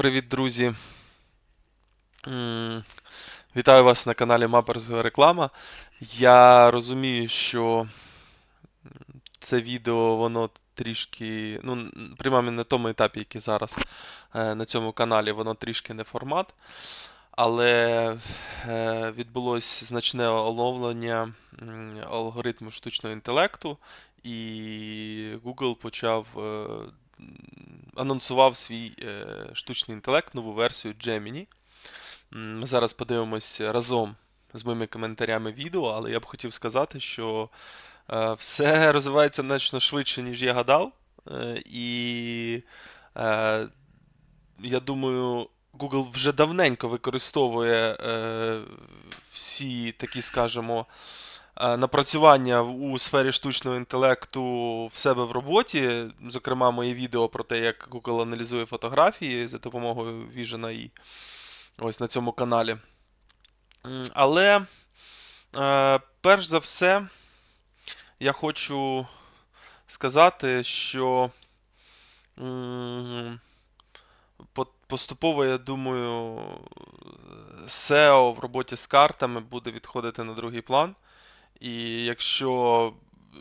Привіт, друзі. Вітаю вас на каналі Маперська реклама. Я розумію, що це відео воно трішки, ну, н- на тому етапі, який зараз е, на цьому каналі, воно трішки не формат. Але е, відбулось значне оновлення алгоритму штучного інтелекту, і Google почав е, анонсував свій е, штучний інтелект, нову версію Gemini. Ми зараз подивимось разом з моїми коментарями відео, але я б хотів сказати, що е, все розвивається значно швидше, ніж я гадав. Е, і я думаю, Google вже давненько використовує всі такі, скажімо, напрацювання у сфері штучного інтелекту в себе в роботі. Зокрема, моє відео про те, як Google аналізує фотографії за допомогою Vision AI ось на цьому каналі. Але е, перш за все, я хочу сказати, що поступово, я думаю, SEO в роботі з картами буде відходити на другий план. І якщо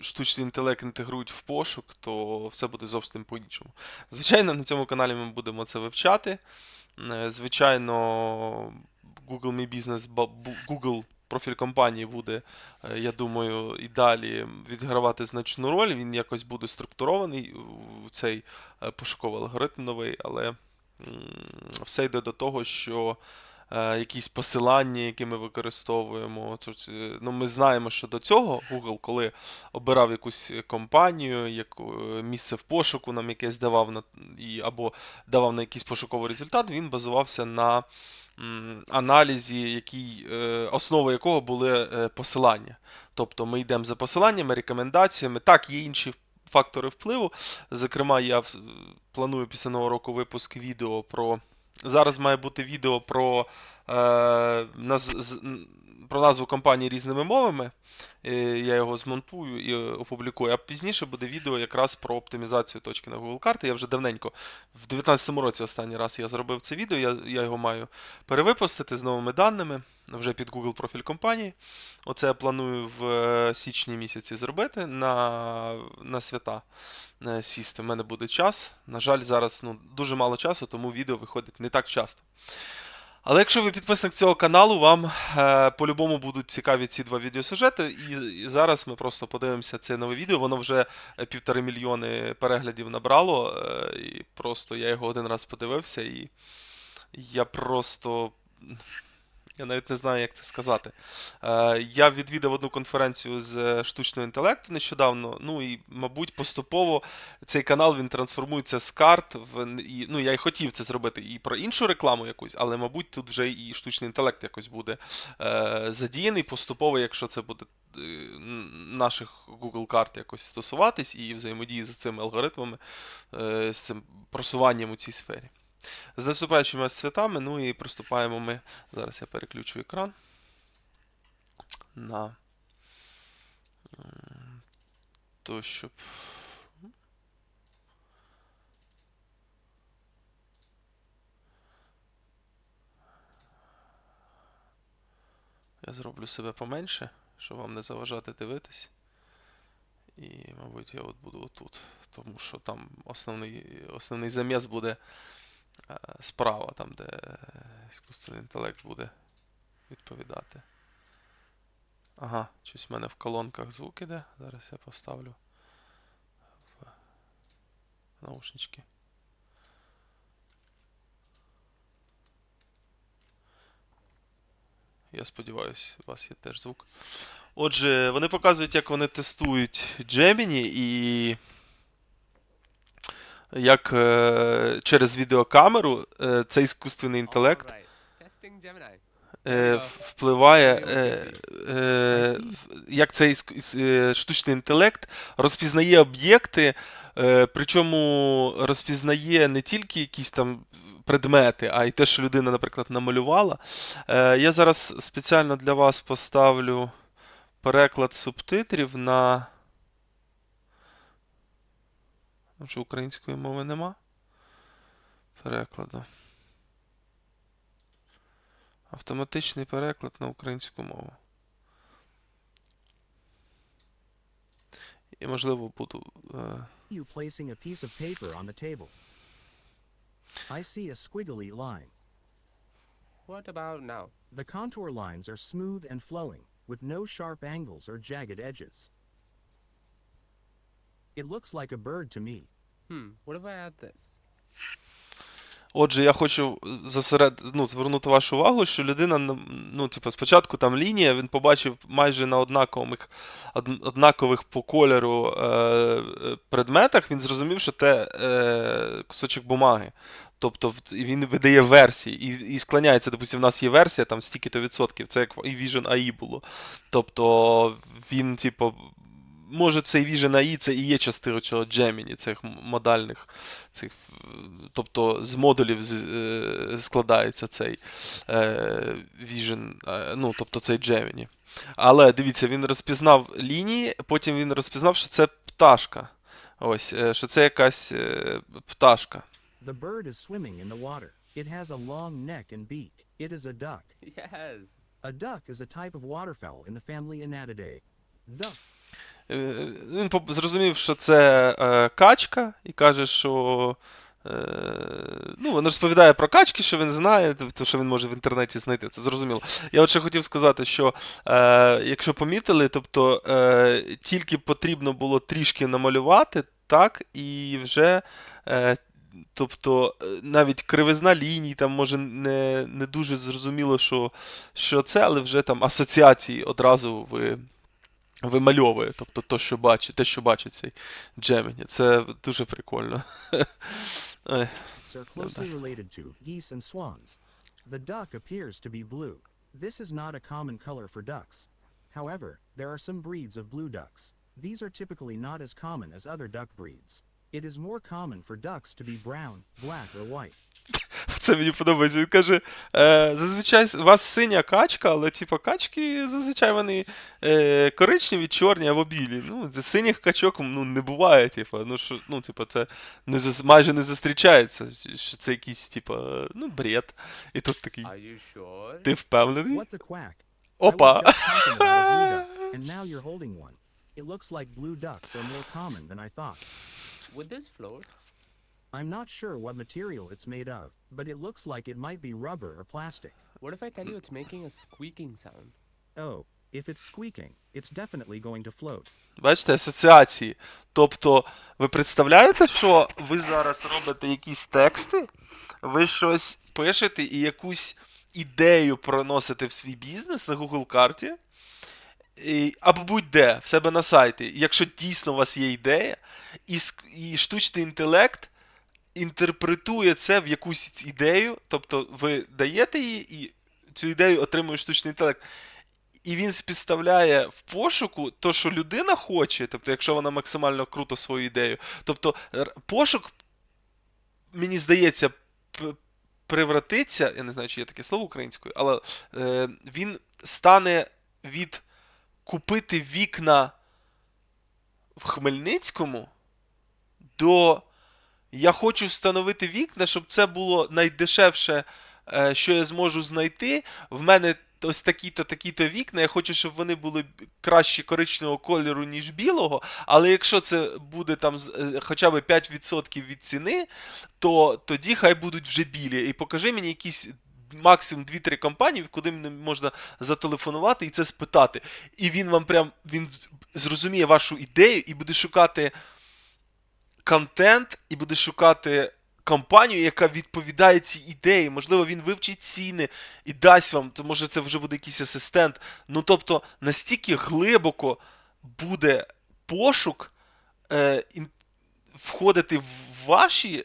штучний інтелект інтегрують в пошук, то все буде зовсім по-іншому. Звичайно, на цьому каналі ми будемо це вивчати. Е, Звичайно, Google My Business, Google профіль компанії буде, е, я думаю, і далі відігравати значну роль. Він якось буде структурований у цей е, пошуковий алгоритм новий, але все йде до того, що якісь посилання, які ми використовуємо. Е, Ну, ми знаємо, що до цього Google, коли обирав якусь компанію, яку, е, місце в пошуку нам якесь давав на, і, або давав на якийсь пошуковий результат, він базувався на аналізі, який, е, основою якого були е, посилання. Тобто ми йдемо за посиланнями, рекомендаціями. Так, є інші фактори впливу. Зокрема, я планую після нового року випуск відео про. Зараз має бути відео про, е, про назву компанії різними мовами. Е, Я його змонтую і е, опублікую. А пізніше буде відео якраз про оптимізацію точки на Google карти. Я вже давненько, в 2019 році останній раз я зробив це відео. Я, я його маю перевипустити з новими даними вже під Google профіль компанії. Оце я планую в е, січні місяці зробити на, на свята сісти. У мене буде час. На жаль, зараз ну, дуже мало часу, тому відео виходить не так часто. Але якщо ви підписник цього каналу, вам е, по-любому будуть цікаві ці два відеосюжети. І, і зараз ми просто подивимося це нове відео. Воно вже е, півтори мільйони переглядів набрало. Е, і просто я його один раз подивився, і я просто. Я навіть не знаю, як це сказати. Е, я відвідав одну конференцію з е, штучного інтелекту нещодавно. Ну і, мабуть, поступово цей канал він трансформується з карт в і, ну, я й хотів це зробити і про іншу рекламу якусь, але, мабуть, тут вже і штучний інтелект якось буде е, задіяний поступово, якщо це буде наших Google карт якось стосуватись і взаємодії з цими алгоритмами, з цим просуванням у цій сфері. З наступаючими святами, ну і приступаємо ми. Зараз я переключу екран на то, щоб. Я зроблю себе поменше, щоб вам не заважати дивитись. І, мабуть, я от буду отут. Тому що там основний, основний заміс буде справа, там, де е, іскусственний інтелект буде відповідати. Ага, щось в мене в колонках звук іде. Зараз я поставлю в наушнички. Я сподіваюся, у вас є теж звук. Отже, вони показують, як вони тестують Gemini і як е, через відеокамеру е, цей іскусственний інтелект е, впливає, як цей штучний інтелект розпізнає об'єкти, причому розпізнає не тільки якісь там предмети, а й те, що людина, наприклад, намалювала. Я зараз спеціально для вас поставлю переклад субтитрів на. Тому що української мови нема перекладу. Автоматичний переклад на українську мову. І, можливо, буду. е, You placing a piece of paper on the table. I see a squiggly line. What about now? The contour lines are smooth and flowing, with no sharp angles or jagged edges. It looks like a bird to me. Отже, я хочу засеред... ну, звернути вашу увагу, що людина, ну, типу, спочатку там лінія, він побачив майже на однакових, однакових по кольору е, е, предметах, він зрозумів, що те е, кусочок бумаги. Тобто він видає версії і, і склоняється. Допустим, в нас є версія там стільки-то відсотків, це як в Vision AI було. Тобто він, типу, може цей Vision AI це і є частина цього Gemini, цих модальних цих, е, тобто з модулів з- е, складається цей е, Vision, е, ну, тобто цей Gemini. Але дивіться, він розпізнав лінії, потім він розпізнав, що це пташка. Ось, що це якась е, пташка. The bird is swimming in the water. It has a long neck and beak. It is a duck. Yes. A duck is a type of waterfowl in the family Anatidae. Duck. Е, Він зрозумів, що це е, качка, і каже, що. Е, ну, він розповідає про качки, що він знає, тобто, що він може в інтернеті знайти. Це зрозуміло. Я от ще хотів сказати, що е, якщо помітили, тобто е, тільки потрібно було трішки намалювати, так, і вже. Е, Тобто навіть кривизна ліній, там може не, не дуже зрозуміло, що, що це, але вже там асоціації одразу ви вимальовує, тобто то, що бачить, те, що бачить цей Gemini. Це дуже прикольно. Ой. are closely related to geese and swans. The duck appears to be blue. This is not a common color for ducks. However, there are some breeds of blue ducks. These are typically not as common as other duck breeds. It is more common for ducks to be brown, black, or white. Це мені подобається. Він каже: е, зазвичай у вас синя качка, але типу, качки зазвичай вони е, коричневі, чорні або білі. Ну, синіх качок ну, не буває, типу, ну, що, ну, типу, це не, майже не зустрічається. Що це якийсь, типу, ну, бред. І тут такий. Are you sure? Ти впевнений? Опа! It looks like blue ducks are more common than I thought. Would this float? I'm not sure what material it's made of, but it looks like it might be rubber or plastic. What if I tell you it's making a squeaking sound? Oh, if it's squeaking, it's definitely going to float. Бачите, асоціації. Тобто, ви представляєте, що ви зараз робите якісь тексти, ви щось пишете і якусь ідею проносите в свій бізнес на Google карті, і, або будь-де, в себе на сайті, якщо дійсно у вас є ідея, і, і штучний інтелект інтерпретує це в якусь ідею, тобто ви даєте її, і цю ідею отримує штучний інтелект. І він спідставляє в пошуку то, що людина хоче, тобто, якщо вона максимально круто свою ідею. Тобто, пошук, мені здається, превратиться, я не знаю, чи є таке слово українською, але е, він стане від купити вікна в Хмельницькому до я хочу встановити вікна, щоб це було найдешевше, е, що я зможу знайти. В мене ось такі-то, такі-то вікна. Я хочу, щоб вони були краще коричневого кольору, ніж білого. Але якщо це буде там е, хоча б 5% від ціни, то тоді хай будуть вже білі. І покажи мені якісь. Максимум 2-3 компанії, куди мені можна зателефонувати і це спитати. І він вам прям він зрозуміє вашу ідею і буде шукати контент і буде шукати компанію, яка відповідає цій ідеї. Можливо, він вивчить ціни і дасть вам, то може це вже буде якийсь асистент. Ну тобто, настільки глибоко буде пошук е, входити в ваші,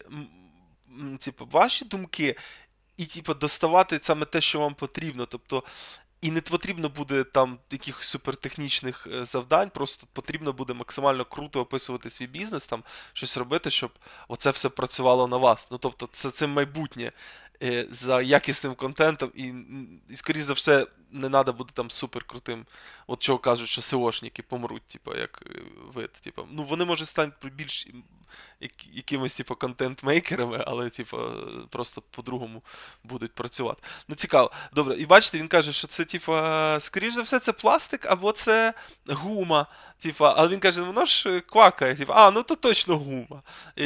типу, ваші думки. І, типу, доставати саме те, що вам потрібно. Тобто, і не потрібно буде там якихось супертехнічних е, завдань, просто потрібно буде максимально круто описувати свій бізнес, там щось робити, щоб оце все працювало на вас. Ну тобто, це, це майбутнє. Е, за якісним контентом, і, і скоріш за все, не треба бути там супер крутим. От чого кажуть, що СОшники помруть, типу, як е, вид. Типу. Ну, вони може стануть більш якимось, типу, контент-мейкерами, але, типу, просто по-другому будуть працювати. Ну, цікаво. Добре, і бачите, він каже, що це, типу, скоріш за все, це пластик або це гума. Типа, але він каже, воно ж е, квакає. Типа, а, ну то точно гума. І,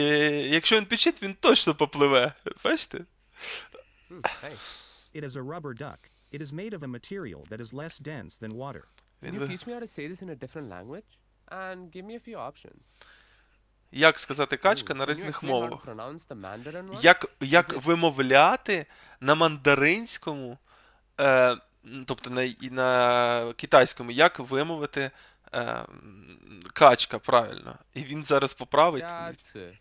якщо він печить, він точно попливе. Бачите? Hmm, nice. It is a rubber duck. It is made of a material that is less dense than water. Can Він you ви- teach me how to say this in a different language? And give me a few options. Як сказати качка на різних мовах? Як, вимовляти на мандаринському, е, тобто на, і на китайському, як вимовити е, м, качка правильно? І він зараз поправить.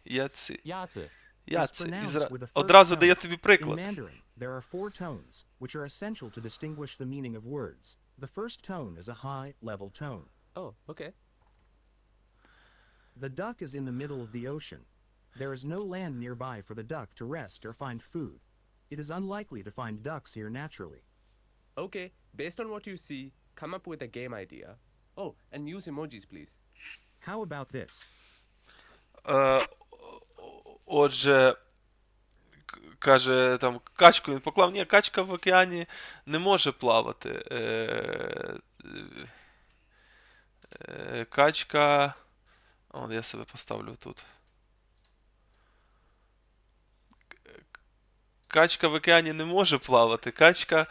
Яци. Яци. Яци. Яци. І pronounced зра... with the first Одразу tone. дає тобі In приклад. Mandarin, there are four tones, which are essential to distinguish the meaning of words. The first tone is a high, level tone. Oh, okay. The duck is in the middle of the ocean. There is no land nearby for the duck to rest or find food. It is unlikely to find ducks here naturally. Okay, based on what you see, come up with a game idea. Oh, and use emojis, please. How about this? Е, отже, каже, там качку він поклав. Ні, качка в океані не може плавати. Е, е, качка. О, я себе поставлю тут. Качка в океані не може плавати. Качка,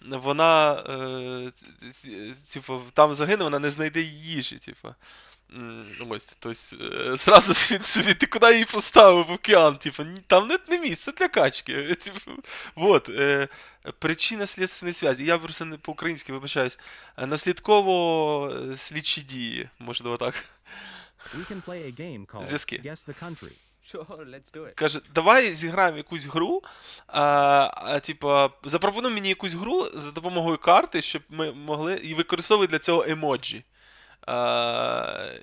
вона, е, типу, там загине, вона не знайде їжі. Типу. Ось, зразу він собі, ти куди її поставив в океан? Типу, там не, не місце для качки. Типу, вот, е, причина слідственної зв'язі. Я просто не по-українськи вибачаюсь. Е, Наслідково е, слідчі дії, можливо так. Зв'язки. Guess the Country. Sure, let's do it. Каже, давай зіграємо якусь гру. А, а, типа, запропонуй мені якусь гру за допомогою карти, щоб ми могли. І використовуй для цього емоджі. А,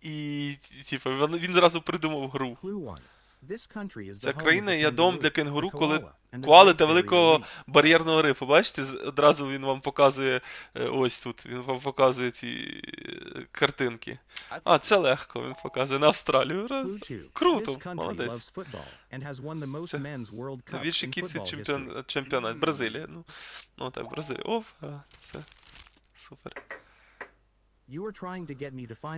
і, типа, він, він зразу придумав гру. Clue 1. This country is the Ця країна є дом для кенгуру, коли Great та великого бар'єрного рифу. Бачите, одразу він вам показує е, ось тут. Він вам показує ці е, картинки. А, це легко, він показує на Австралію. Раз. Clue 2. Круто, молодець. Це Найбільший чемпіон, чемпіонат. Бразилія. Ну, ну так, Бразилія. О, все. Супер.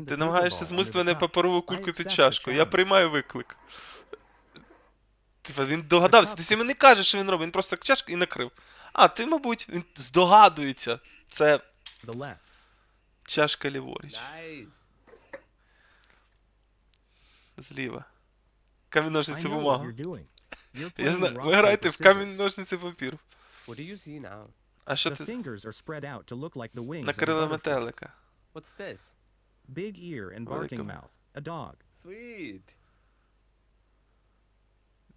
Ти намагаєшся змусити мене паперову кульку під чашку. Я приймаю виклик. Типа він догадався. Ти йому не кажеш, що він робить, він просто так чашку і накрив. А, ти, мабуть, він здогадується. Це чашка ліворуч. Зліва. Камінь ножниці бумага. Я playing знаю, ви граєте в камінь ножниці папір. А що ти накрила метелика? What's this? Big ear and barking м- mouth. A dog. Sweet.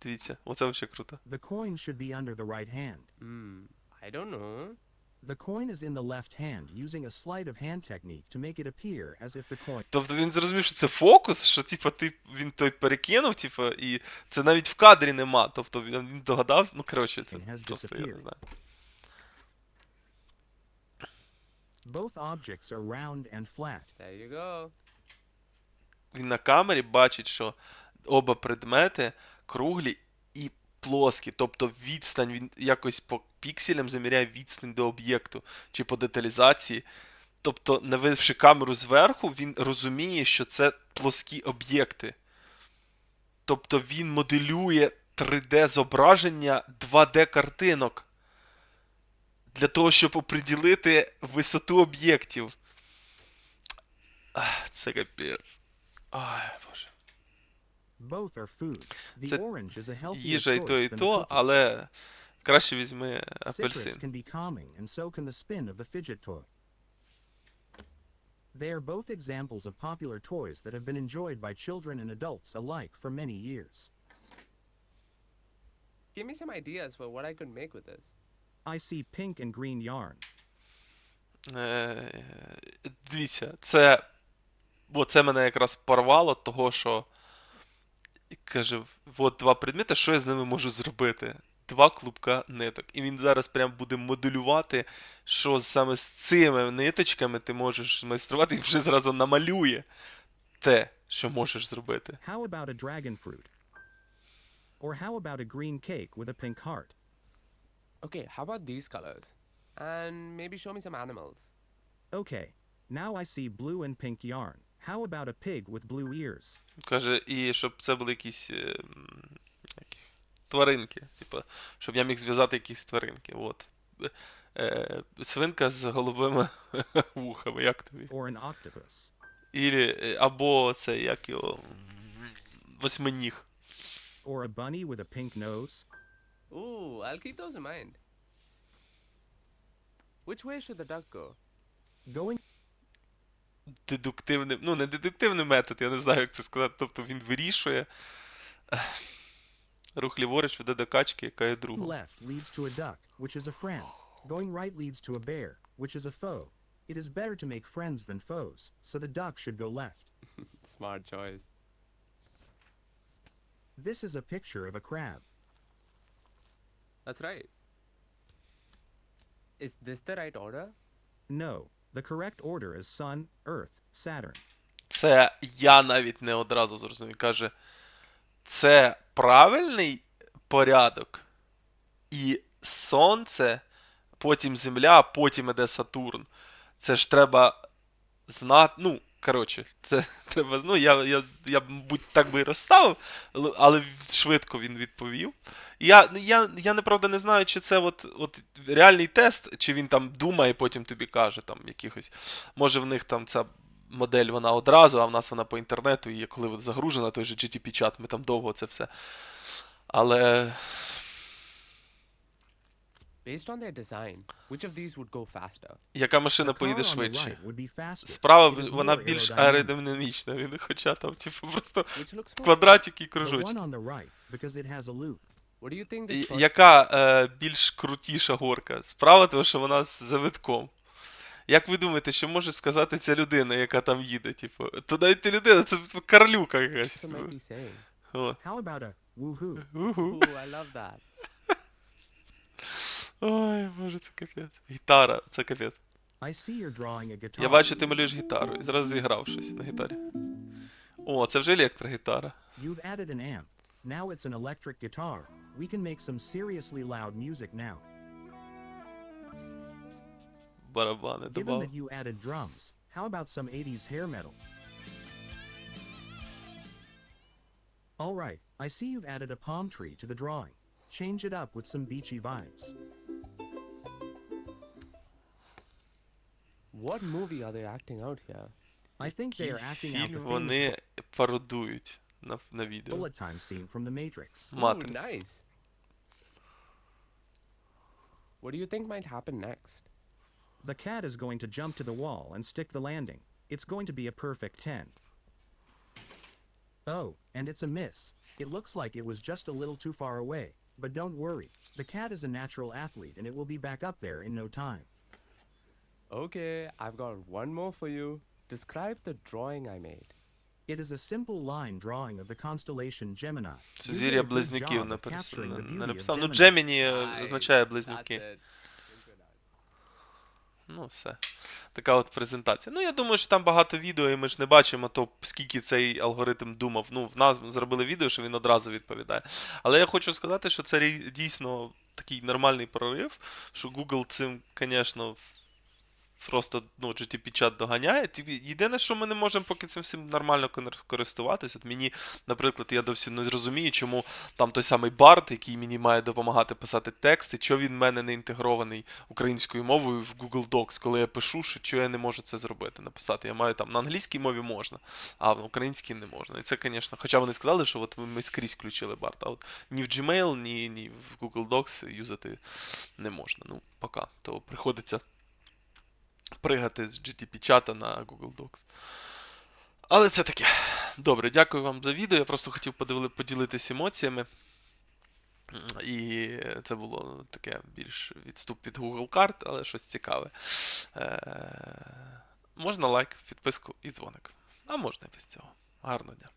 Дивіться, оце взагалі круто. The coin should be under the right hand. Hmm, I don't know. The coin is in the left hand using a sleight of hand technique to make it appear as if the coin Тобто він зрозумів, що це фокус, що типу, ти, він той перекинув, типу, і це навіть в кадрі нема. Тобто він, він догадався, ну коротше, це просто я не знаю. Both objects are round and flat. There you go. Він на камері бачить, що оба предмети круглі і плоскі. Тобто відстань, він якось по пікселям заміряє відстань до об'єкту чи по деталізації. Тобто, навивши камеру зверху, він розуміє, що це плоскі об'єкти. Тобто він моделює 3D-зображення 2D-картинок для того, щоб оприділити висоту об'єктів. Ах, Це капець. Ай, боже. Both are food. The Це orange is a healthier Їжа і то, і choice than the то, cookie. але краще візьми Citrus апельсин. can be calming, and so can the spin of the fidget toy. They are both examples of popular toys that have been enjoyed by children and adults alike for many years. Give me some ideas for what I could make with this. I see pink and green yarn. Е, Дивіться, це. Бо це мене якраз порвало, того що. Каже, от два предмети, що я з ними можу зробити? два клубка ниток. І він зараз прям буде моделювати, що саме з цими ниточками ти можеш майструвати, і вже зразу намалює те, що можеш зробити. How about a dragon fruit? Or how about a green cake with a pink heart? Okay, how about these colors? And maybe show me some animals. Okay, now I see blue and pink yarn. How about a pig with blue ears? Каже, і щоб це були якісь е, м, як їх, тваринки. Типу, щоб я міг зв'язати якісь тваринки. От. Е, Е, свинка з голубими вухами, як тобі? Or an octopus? Ілі, е, або це як його. Восьминіг. Or a bunny with a pink nose? Ooh, I'll keep those in mind. Which way should the duck go? Going Дедуктивний, ну не дедуктивний метод, я не знаю, як це сказати. Тобто він вирішує. ех, Рух ліворуч веде до качки, яка є другом. left leads to a duck, which is a friend. Going right leads to a bear, which is a foe. It is better to make friends than foes, so the duck should go left. Smart choice. This is a picture of a crab. That's right. Is this the right order? No, the correct order is Sun, Earth, Saturn. Це я навіть не одразу зрозумів. Каже, це правильний порядок. І Сонце, потім Земля, потім іде Сатурн. Це ж треба знати. Ну, коротше, це треба. Ну, я, я, я мабуть, так би і розставив, але швидко він відповів. Я, я, я неправда не знаю, чи це от, от реальний тест, чи він там думає, потім тобі каже там якихось. Може в них там ця модель вона одразу, а в нас вона по інтернету, і коли загружена, той же GTP-чат, ми там довго це все. Але Based on their design, which of these would go faster? яка машина поїде швидше? right would be faster. Справа вона більш аеродинамічна, він хоча там, типу, просто квадратики і The кружочки. one on the right, because it has a loop. What do you think this first- Яка е, більш крутіша горка? Справа, тому що вона з завитком. Як ви думаєте, що може сказати ця людина, яка там їде? Типу, то навіть не людина, це типу, карлюка якась. О. How about a woohoo? Уху. Ooh, I love that. Ой, боже, це капець. Гітара, це капець. I see you're drawing a guitar. Я бачу, ти малюєш гітару і зразу зіграв щось на гітарі. О, це вже електрогітара. You've added an amp. Now it's an electric guitar. We can make some seriously loud music now. Барабани Given добав. that you added drums, how about some 80s hair metal? Alright, I see you've added a palm tree to the drawing. Change it up with some beachy vibes. What movie are they acting out here? I think they are acting out the Фільм famous вони пародують на, на відео. bullet time scene from The Matrix. Ooh, Матриць. nice. What do you think might happen next? The cat is going to jump to the wall and stick the landing. It's going to be a perfect 10. Oh, and it's a miss. It looks like it was just a little too far away. But don't worry. The cat is a natural athlete and it will be back up there in no time. Okay, I've got one more for you. Describe the drawing I made. It is a simple line drawing of the constellation Gemini. A good близнюків не написав. Ну, Gemini. Джеміні е, означає близнюки. Ну, все. Така от презентація. Ну, я думаю, що там багато відео, і ми ж не бачимо, то скільки цей алгоритм думав. Ну, в нас зробили відео, що він одразу відповідає. Але я хочу сказати, що це дійсно такий нормальний прорив, що Google цим, звісно, просто ну, GTP-чат доганяє. Єдине, що ми не можемо поки цим всім нормально користуватися. От мені, наприклад, я досі не зрозумію, чому там той самий Барт, який мені має допомагати писати тексти, що він в мене не інтегрований українською мовою в Google Docs, коли я пишу, що я не можу це зробити, написати. Я маю там на англійській мові можна, а в українській не можна. І це, звісно, хоча вони сказали, що от ми скрізь включили Барт, а от ні в Gmail, ні, ні в Google Docs юзати не можна. Ну, поки. То приходиться пригати з GTP-чата на Google Docs. Але це таке. Добре, дякую вам за відео. Я просто хотів поділитися емоціями. І це було таке більш відступ від Google карт, але щось цікаве. Е- можна лайк, підписку і дзвоник. А можна і без цього. Гарного дня.